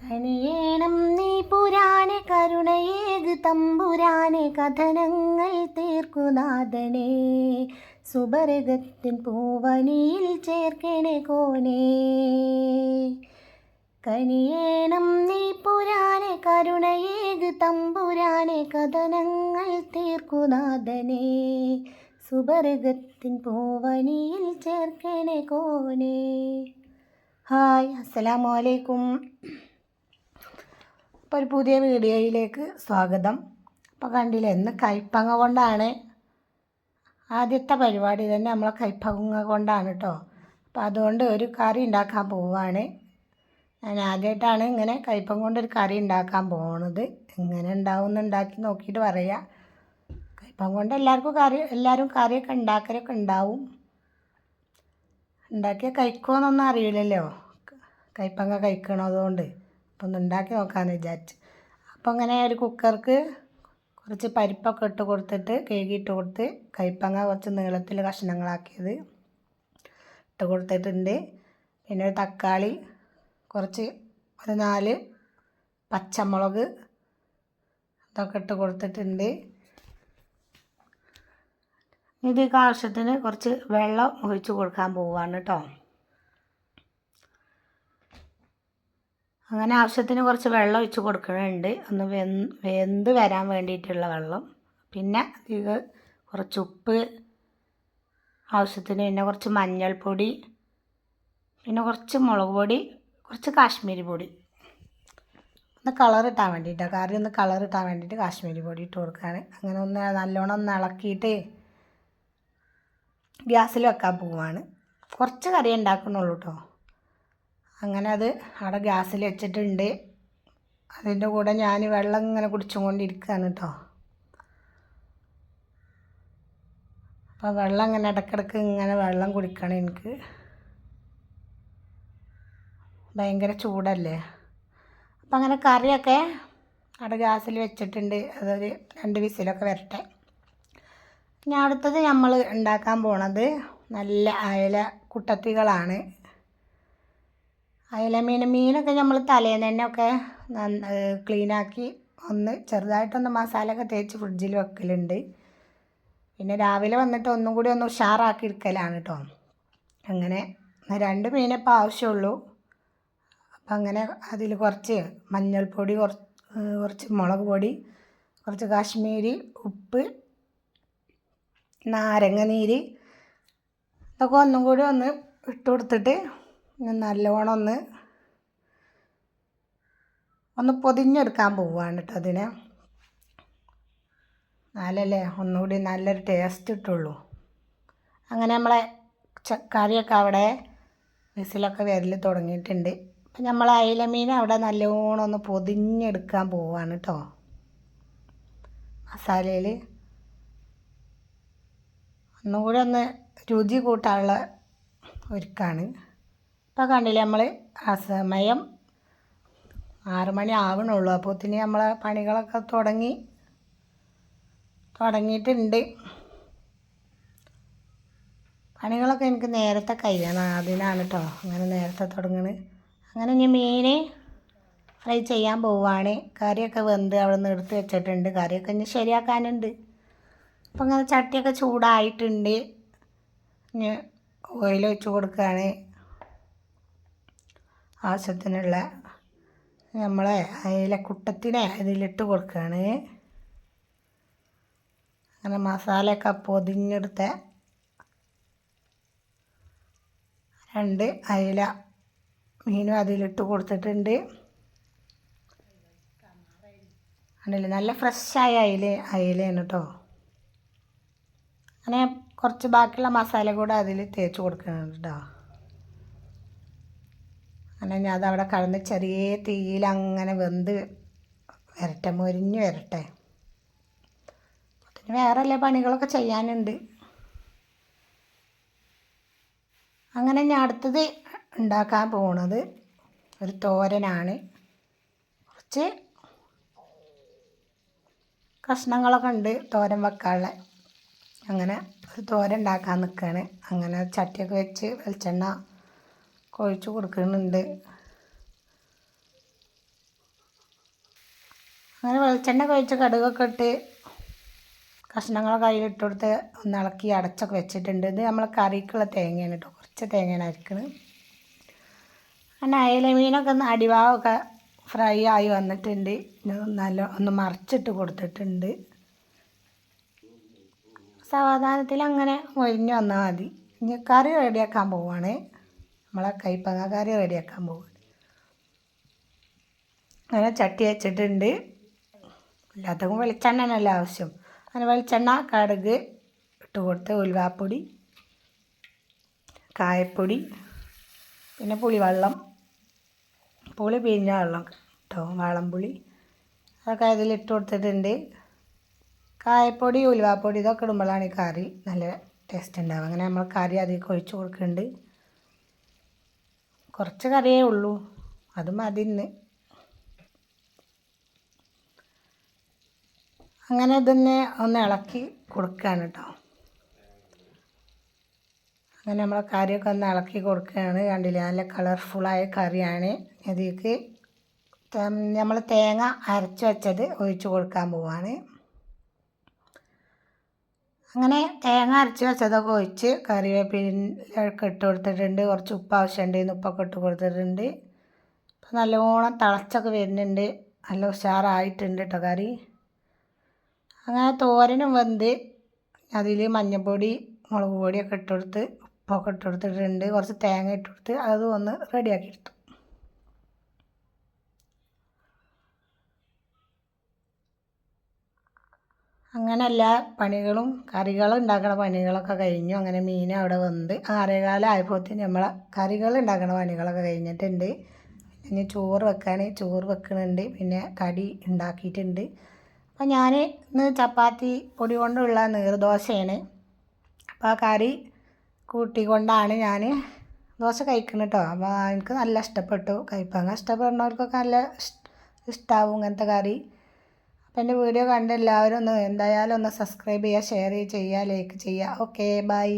കനിയേണം നീ പുരാനെ കരുണയേക് തമ്പുരാനെ കഥനങ്ങൾ തീർക്കുനാഥനെ സുബരകത്തിൻ പൂവനിയിൽ ചേർക്കണേ കോനേ. കനിയേണം നീ പുരാനെ കരുണയേക് തമ്പുരാനെ കഥനങ്ങൾ തീർക്കുനാഥനെ സുബരകത്തിൻ പൂവനിയിൽ ചേർക്കണേ കോനേ. ഹായ് അസ്സലാമു അലൈക്കും. അപ്പോൾ ഒരു പുതിയ വീഡിയോയിലേക്ക് സ്വാഗതം. അപ്പോൾ കണ്ടില്ല ഇന്ന് കൈപ്പങ്ങ കൊണ്ടാണ് ആദ്യത്തെ പരിപാടി തന്നെ നമ്മളെ കൈപ്പങ്ങ കൊണ്ടാണ് കേട്ടോ അപ്പോൾ അതുകൊണ്ട് ഒരു കറി ഉണ്ടാക്കാൻ പോവുകയാണ് ഞാൻ ആദ്യമായിട്ടാണ് ഇങ്ങനെ കൈപ്പങ്ങ കൊണ്ടൊരു കറി ഉണ്ടാക്കാൻ പോകുന്നത് എങ്ങനെ ഉണ്ടാവും ഉണ്ടാക്കി നോക്കിയിട്ട് പറയാം. കൈപ്പങ്ങ കൊണ്ട് എല്ലാവർക്കും കറി എല്ലാവരും കറിയൊക്കെ ഉണ്ടാക്കലൊക്കെ ഉണ്ടാവും. ഉണ്ടാക്കിയാൽ കഴിക്കുമെന്നൊന്നും അറിയില്ലല്ലോ. കൈപ്പങ്ങ കഴിക്കണതുകൊണ്ട് അപ്പോൾ ഒന്ന് ഉണ്ടാക്കി നോക്കാമെന്ന് വിചാരിച്ചു. അപ്പോൾ അങ്ങനെ ഒരു കുക്കർക്ക് കുറച്ച് പരിപ്പൊക്കെ ഇട്ട് കൊടുത്തിട്ട് കഴുകിയിട്ട് കൊടുത്ത് കൈപ്പങ്ങ കുറച്ച് നീളത്തിൽ കഷ്ണങ്ങളാക്കിയത് ഇട്ട് കൊടുത്തിട്ടുണ്ട്. പിന്നെ ഒരു തക്കാളി കുറച്ച് ഒരു നാല് പച്ചമുളക് ഇതൊക്കെ ഇട്ട് കൊടുത്തിട്ടുണ്ട്. ഇത് ആവശ്യത്തിന് കുറച്ച് വെള്ളം ഒഴിച്ച് കൊടുക്കാൻ പോവാണ് കേട്ടോ അങ്ങനെ ആവശ്യത്തിന് കുറച്ച് വെള്ളം ഒഴിച്ച് കൊടുക്കുന്നുണ്ട് ഒന്ന് വെന്ത് വരാൻ വേണ്ടിയിട്ടുള്ള വെള്ളം. പിന്നെ ഇത് കുറച്ച് ഉപ്പ് ആവശ്യത്തിന് പിന്നെ കുറച്ച് മഞ്ഞൾപ്പൊടി പിന്നെ കുറച്ച് മുളക് പൊടി കുറച്ച് കാശ്മീരി പൊടി. ഒന്ന് കളർ ഇട്ടാൻ വേണ്ടിയിട്ടാണ് കറി ഒന്ന് കളർ ഇട്ടാൻ വേണ്ടിയിട്ട് കാശ്മീരി പൊടി ഇട്ട് കൊടുക്കുകയാണ് അങ്ങനെ ഒന്ന് നല്ലോണം ഒന്ന് ഇളക്കിയിട്ട് ഗ്യാസിൽ വെക്കാൻ പോവുകയാണ് കുറച്ച് കറി ഉണ്ടാക്കുന്നുള്ളൂ കേട്ടോ അങ്ങനെ അത് അവിടെ ഗ്യാസിൽ വെച്ചിട്ടുണ്ട്. അതിന്റെ കൂടെ ഞാൻ വെള്ളം ഇങ്ങനെ കുടിച്ചുകൊണ്ടിരിക്കുകയാണ് കേട്ടോ. അപ്പോൾ വെള്ളം ഇങ്ങനെ ഇടയ്ക്കിടയ്ക്ക് ഇങ്ങനെ വെള്ളം കുടിക്കണം എനിക്ക്. ഭയങ്കര ചൂടല്ലേ? അപ്പം അങ്ങനെ കറിയൊക്കെ അവിടെ ഗ്യാസിൽ വെച്ചിട്ടുണ്ട്. അതൊരു രണ്ട് വിസിലൊക്കെ വരട്ടെ. ഇനി അടുത്തത് നമ്മൾ ഉണ്ടാക്കാൻ പോണത് നല്ല അയല കുട്ടത്തികളാണ്. അയല മീൻ മീനൊക്കെ നമ്മൾ തലേന്ന് തന്നെ ഒക്കെ ക്ലീനാക്കി ഒന്ന് ചെറുതായിട്ടൊന്ന് മസാലയൊക്കെ തേച്ച് ഫ്രിഡ്ജിൽ വെക്കലുണ്ട്. പിന്നെ രാവിലെ വന്നിട്ട് ഒന്നും കൂടി ഒന്ന് ഉഷാറാക്കി എടുക്കലാണ് കേട്ടോ അങ്ങനെ രണ്ട് മീനിപ്പോൾ ആവശ്യമുള്ളൂ അപ്പം അങ്ങനെ അതിൽ കുറച്ച് മഞ്ഞൾപ്പൊടി കുറച്ച് കുറച്ച് മുളക് പൊടി കുറച്ച് കാശ്മീരി ഉപ്പ് നാരങ്ങ നീര് ഇതൊക്കെ ഒന്നും കൂടി ഒന്ന് ഇട്ട് കൊടുത്തിട്ട് നല്ലോണം ഒന്ന് ഒന്ന് പൊതിഞ്ഞെടുക്കാൻ പോവുകയാണ് കേട്ടോ അതിനെ. നാലല്ലേ? ഒന്നുകൂടി നല്ലൊരു ടേസ്റ്റ് ഇട്ടുള്ളൂ. അങ്ങനെ നമ്മളെ കറിയൊക്കെ അവിടെ വിസിലൊക്കെ വരൽ തുടങ്ങിയിട്ടുണ്ട്. അപ്പം നമ്മൾ അയില മീൻ അവിടെ നല്ലോണം ഒന്ന് പൊതിഞ്ഞെടുക്കാൻ പോവുകയാണ് കേട്ടോ മസാലയിൽ ഒന്നുകൂടി ഒന്ന് രുചി കൂട്ടാനുള്ള ഒരുക്കാണ്. ഇപ്പോൾ കണ്ടില്ലേ നമ്മൾ ആ സമയം ആറ് മണി ആവണുള്ളൂ. അപ്പോത്തിന് നമ്മൾ പണികളൊക്കെ തുടങ്ങി തുടങ്ങിയിട്ടുണ്ട്. പണികളൊക്കെ എനിക്ക് നേരത്തെ കഴിയണം. അതിനാണ് കേട്ടോ അങ്ങനെ നേരത്തെ തുടങ്ങുന്നത് അങ്ങനെ ഞാൻ മീൻ ഫ്രൈ ചെയ്യാൻ പോവുകയാണ് കറിയൊക്കെ വെന്ത് അവിടെ നിന്ന് എടുത്ത് വെച്ചിട്ടുണ്ട്. കറിയൊക്കെ ഇനി ശരിയാക്കാനുണ്ട്. അപ്പം അങ്ങനെ ചട്ടിയൊക്കെ ചൂടായിട്ടുണ്ട്. ഞാൻ ഓയിൽ വെച്ച് കൊടുക്കുകയാണ് ആവശ്യത്തിനുള്ള നമ്മളെ അതിലെ കുട്ടത്തിനെ ഇതിലിട്ട് കൊടുക്കുകയാണ്. അങ്ങനെ മസാലയൊക്കെ പൊതിഞ്ഞെടുത്ത രണ്ട് അയില മീനും അതിലിട്ട് കൊടുത്തിട്ടുണ്ട്. ഉണ്ടല്ലേ നല്ല ഫ്രഷായ അയില അയിലയാണ് കേട്ടോ അങ്ങനെ കുറച്ച് ബാക്കിയുള്ള മസാല കൂടെ അതിൽ തേച്ച് കൊടുക്കുന്നുണ്ട് കേട്ടോ അങ്ങനെ ഞാൻ അതവിടെ കടന്ന് ചെറിയ തീയിൽ അങ്ങനെ വെന്ത് വരട്ടെ മൊരിഞ്ഞ് വരട്ടെ. പിന്നെ വേറെ എല്ലാ പണികളൊക്കെ ചെയ്യാനുണ്ട്. അങ്ങനെ ഞാൻ അടുത്തത് ഉണ്ടാക്കാൻ പോണത് ഒരു തോരനാണ്. കുറച്ച് കഷ്ണങ്ങളൊക്കെ ഉണ്ട് തോരൻ വെക്കാനുള്ള. അങ്ങനെ ഒരു തോരൻ ഉണ്ടാക്കാൻ നിൽക്കുകയാണ് അങ്ങനെ ചട്ടിയൊക്കെ വെച്ച് വെളിച്ചെണ്ണ ഒഴിച്ച് കൊടുക്കുന്നുണ്ട്. അങ്ങനെ വെളിച്ചെണ്ണ കഴിച്ച് കടുകൊക്കെ ഇട്ട് കഷ്ണങ്ങളൊക്കെ അതിലിട്ട് കൊടുത്ത് ഒന്ന് ഇളക്കി അടച്ചൊക്കെ വെച്ചിട്ടുണ്ട്. ഇത് നമ്മൾ കറിക്കുള്ള തേങ്ങയാണ് കേട്ടോ. കുറച്ച് തേങ്ങയാണ് അരിക്കുന്നത് അങ്ങനെ അയല മീനൊക്കെ ഒന്ന് അടിവാവൊക്കെ ഫ്രൈ ആയി വന്നിട്ടുണ്ട്. നല്ല ഒന്ന് മറിച്ചിട്ട് കൊടുത്തിട്ടുണ്ട്. സാവധാനത്തിൽ അങ്ങനെ ഒഴിഞ്ഞ് വന്നാൽ മതി. ഇനി കറി റെഡിയാക്കാൻ പോവുകയാണ് നമ്മളെ കൈപ്പങ്ങ കറി റെഡിയാക്കാൻ പോകും അങ്ങനെ ചട്ടി വെച്ചിട്ടുണ്ട്. എല്ലാത്തക്കും വെളിച്ചെണ്ണ തന്നെയല്ലേ ആവശ്യം. അങ്ങനെ വെളിച്ചെണ്ണ കടുക് ഇട്ട് കൊടുത്ത് ഉലുവാപ്പൊടി കായപ്പൊടി പിന്നെ പുളിവെള്ളം പുളി പിഴിഞ്ഞ വെള്ളം കേട്ടോ വാളംപുളി അതൊക്കെ അതിലിട്ട് കൊടുത്തിട്ടുണ്ട്. കായപ്പൊടി ഉലുവാപ്പൊടി ഇതൊക്കെ ഇടുമ്പോഴാണ് ഈ കറി നല്ല ടേസ്റ്റ് ഉണ്ടാവുക. അങ്ങനെ നമ്മൾ കറി അതിലേക്ക് ഒഴിച്ച് കൊടുക്കുന്നുണ്ട്. കുറച്ച് കറിയേ ഉള്ളൂ. അത് മതി ഇന്ന്. അങ്ങനെ ഇതൊന്ന് ഒന്ന് ഇളക്കി കൊടുക്കുകയാണ് കേട്ടോ. അങ്ങനെ നമ്മളെ കറിയൊക്കെ ഒന്ന് ഇളക്കി കൊടുക്കുകയാണ്. കണ്ടില്ലേ? നല്ല കളർഫുള്ളായ കറിയാണ്. ഇതിലേക്ക് നമ്മൾ തേങ്ങ അരച്ച് വെച്ചത് ഒഴിച്ച് കൊടുക്കാൻ പോവാണ്. അങ്ങനെ തേങ്ങ അരച്ച് വെച്ചതൊക്കെ ഒഴിച്ച് കറിവേപ്പിലൊക്കെ ഇട്ട് കൊടുത്തിട്ടുണ്ട്. കുറച്ച് ഉപ്പ് ആവശ്യമുണ്ട് ഉപ്പൊക്കെ ഇട്ട് കൊടുത്തിട്ടുണ്ട്. ഇപ്പം നല്ലോണം തിളച്ചൊക്കെ വരുന്നുണ്ട്. നല്ല ഉഷാറായിട്ടുണ്ട് കേട്ടോ കറി. അങ്ങനെ തോരനും വെന്ത് അതിൽ മഞ്ഞൾപ്പൊടി മുളക് പൊടിയൊക്കെ ഇട്ട് കൊടുത്ത് ഉപ്പൊക്കെ ഇട്ട് കൊടുത്തിട്ടുണ്ട്. കുറച്ച് തേങ്ങ ഇട്ട് കൊടുത്ത് അത് ഒന്ന് റെഡിയാക്കി എടുത്തു. അങ്ങനെ എല്ലാ പണികളും കറികൾ ഉണ്ടാക്കണ പണികളൊക്കെ കഴിഞ്ഞു. അങ്ങനെ മീൻ അവിടെ വന്ന് ആറേകാലം ആയപ്പോഴത്തേന് നമ്മളെ കറികൾ ഉണ്ടാക്കണ പണികളൊക്കെ കഴിഞ്ഞിട്ടുണ്ട്. പിന്നെ ചോറ് വെക്കാൻ ചോറ് വെക്കുന്നുണ്ട് പിന്നെ കടി ഉണ്ടാക്കിയിട്ടുണ്ട്. അപ്പോൾ ഞാൻ ഇന്ന് ചപ്പാത്തി പൊടി കൊണ്ടുള്ള നീർദോശയാണ്. അപ്പോൾ ആ കറി കൂട്ടിക്കൊണ്ടാണ് ഞാൻ ദോശ കഴിക്കുന്നത് കേട്ടോ അപ്പോൾ എനിക്ക് നല്ല ഇഷ്ടപ്പെട്ടു. കഴിപ്പാങ്ങ ഇഷ്ടപ്പെടുന്നവർക്കൊക്കെ നല്ല ഇഷ്ടമാവും ഇങ്ങനത്തെ കറി. എന്റെ വീഡിയോ കണ്ട എല്ലാവരും ഒന്ന് എന്തായാലും ഒന്ന് സബ്സ്ക്രൈബ് ചെയ്യുക ഷെയർ ചെയ്യുക ലൈക്ക് ചെയ്യുക. Okay bye